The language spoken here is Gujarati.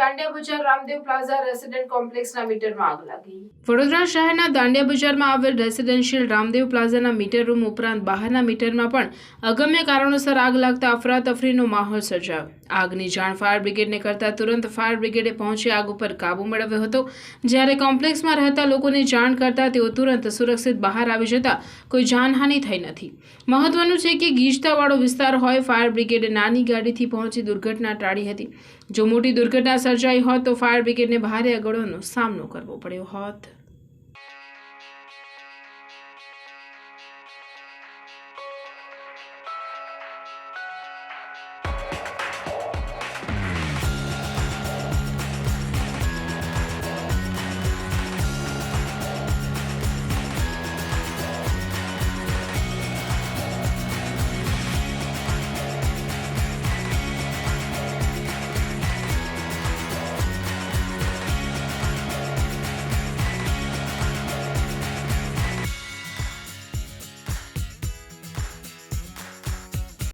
રામદેવ પ્લાઝા રેસિડેન્ટ કોમ્પ્લેક્સના મીટરમાં આગ લાગી. વડોદરા શહેરના દાંડિયા બજારમાં આવેલ રેસિડેન્શિયલ રામદેવ પ્લાઝાના મીટર રૂમ ઉપરાંત બહારના મીટરમાં પણ અગમ્ય કારણોસર આગ લાગતા અફરાતફરીનો માહોલ સર્જાયો. આગની જાણ ફાયર બ્રિગેડને કરતા તુરંત ફાયર બ્રિગેડે પહોંચી આગ ઉપર કાબુ મેળવ્યો હતો. જ્યારે કોમ્પ્લેક્સમાં રહેતા લોકોને જાણ કરતા તેઓ તુરંત સુરક્ષિત બહાર આવી જતા કોઈ જાનહાનિ થઈ નથી. મહત્વનું છે કે ગીચતાવાળો વિસ્તાર હોય, ફાયર બ્રિગેડે નાની ગાડીથી પહોંચી દુર્ઘટના ટાળી હતી. જો મોટી દુર્ઘટના સર્જાઈ હોત તો ફાયર બ્રિગેડને ભારે અગવડોનો સામનો કરવો પડ્યો હોત.